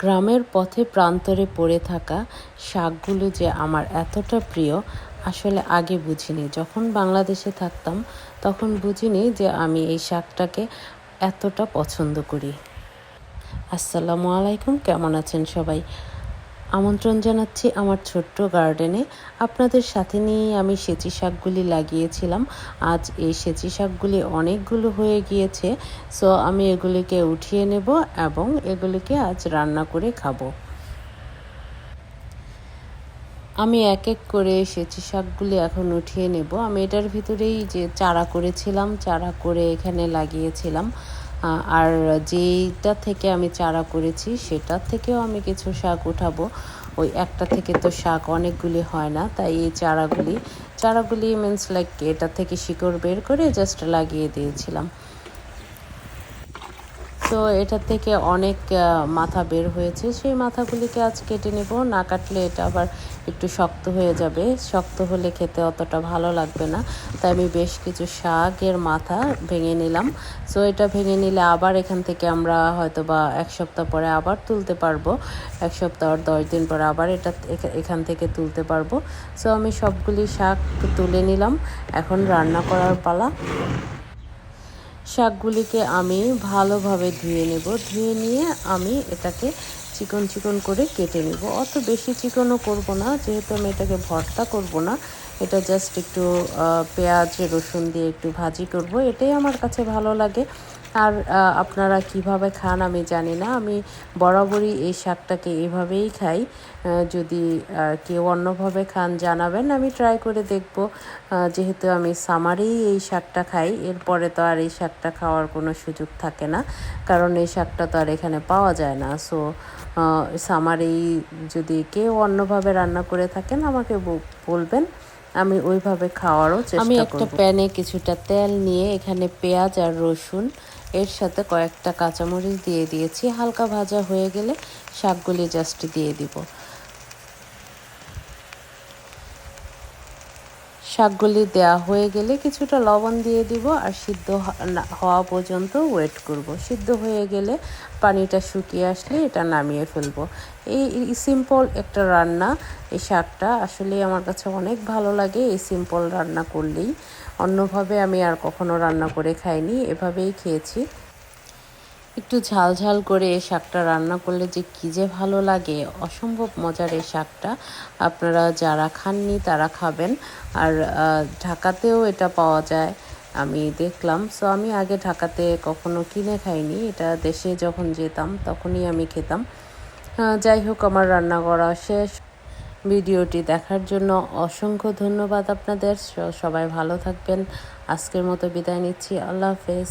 গ্রামের পথে প্রান্তরে পড়ে থাকা শাকগুলো যে আমার এতটা প্রিয়, আসলে আগে বুঝিনি। যখন বাংলাদেশে থাকতাম, তখন বুঝিনি যে আমি এই শাকটাকে এতটা পছন্দ করি। আসসালামু আলাইকুম, কেমন আছেন সবাই? আমন্ত্রণ জানাচ্ছি আমার ছোট্ট গার্ডেনে। আপনাদের সাথে নিয়ে আমি সেচি শাকগুলি লাগিয়েছিলাম। আজ এই সেচি শাকগুলি অনেকগুলো হয়ে গিয়েছে। সো আমি এগুলিকে উঠিয়ে নেব এবং এগুলিকে আজ রান্না করে খাব। আমি এক এক করে সেচি শাকগুলি এখন উঠিয়ে নেব। আমি এটার ভিতরেই যে চারা করেছিলাম, চারা করে এখানে লাগিয়েছিলাম। আর যেইটা থেকে আমি চারা করেছি, সেটার থেকেও আমি কিছু শাক উঠাবো। ওই একটা থেকে তো শাক অনেকগুলি হয় না, তাই এই চারাগুলি চারাগুলি মিনস লাইক এটা থেকে শিকড় বের করে জাস্ট লাগিয়ে দিয়েছিলাম। তো এটা থেকে অনেক মাথা বের হয়েছে। সেই মাথাগুলিকে আজ কেটে নেব। না কাটলে এটা আবার একটু শক্ত হয়ে যাবে। শক্ত হলে খেতে অতটা ভালো লাগবে না। তাই আমি বেশ কিছু শাকের মাথা ভেঙে নিলাম। সো এটা ভেঙে নিলে আবার এখান থেকে আমরা হয়তো বা এক সপ্তাহ পরে আবার তুলতে পারব। এক সপ্তাহ আর দশ দিন পরে আবার এটা এখান থেকে তুলতে পারব। সো আমি সবগুলি শাক তুলে নিলাম। এখন রান্না করার পালা। শাকগুলিকে আমি ভালোভাবে ধুয়ে নেব। ধুয়ে নিয়ে আমি এটাকে চিকন চিকন করে কেটে নেব। অত বেশি চিকনও করব না, যেহেতু আমি এটাকে ভর্তা করব না। এটা জাস্ট একটু পেঁয়াজ, রসুন দিয়ে একটু ভাজি করব। এটাই আমার কাছে ভালো লাগে। আর আপনারা কীভাবে খান আমি জানি না। আমি বরাবরই এই শাকটাকে এভাবেই খাই। যদি কেউ অন্যভাবে খান জানাবেন আমি ট্রাই করে দেখব। যেহেতু আমি সামারেই এই শাকটা খাই এরপরে তো আর এই শাকটা খাওয়ার কোনো সুযোগ থাকে না। কারণ এই শাকটা তো আর এখানে পাওয়া যায় না। সো সামারেই যদি কেউ অন্যভাবে রান্না করে থাকেন আমাকে বলবেন। আমি ওইভাবে খাওয়ারও চেষ্টা আমি একটা প্যানে কিছুটা তেল নিয়ে এখানে পেঁয়াজ আর রসুন এর সাথে কয়েকটা কাঁচামরিচ দিয়ে দিয়েছি। হালকা ভাজা হয়ে গেলে শাকগুলি জাস্ট দিয়ে দিব। শাকগুলি দেওয়া হয়ে গেলে কিছুটা লবণ দিয়ে দিব আর সিদ্ধ হওয়া পর্যন্ত ওয়েট করব। সিদ্ধ হয়ে গেলে পানিটা শুকিয়ে আসলে এটা নামিয়ে ফেলব। এই সিম্পল একটা রান্না, এই শাকটা আসলে আমার কাছে অনেক ভালো লাগে এই সিম্পল রান্না করলেই। অন্যভাবে আমি আর কখনো রান্না করে খাইনি, এভাবেই খেয়েছি। একটু ঝাল ঝাল করে শাকটা রান্না করলে যে কী যে ভালো লাগে, অসম্ভব মজার এই শাকটা। আপনারা যারা খাননি তারা খাবেন। আর ঢাকাতেও এটা পাওয়া যায়। আমি দেখলাম, সো আমি আগে ঢাকাতে কখনো কিনে খাইনি। এটা দেশে যখন যেতাম তখনই আমি খেতাম। যাই হোক, আমার রান্না করা শেষ। ভিডিওটি দেখার জন্য অসংখ্য ধন্যবাদ আপনাদের। সবাই ভালো থাকবেন। আজকের মতো বিদায় নিচ্ছি। আল্লাহ হাফেজ।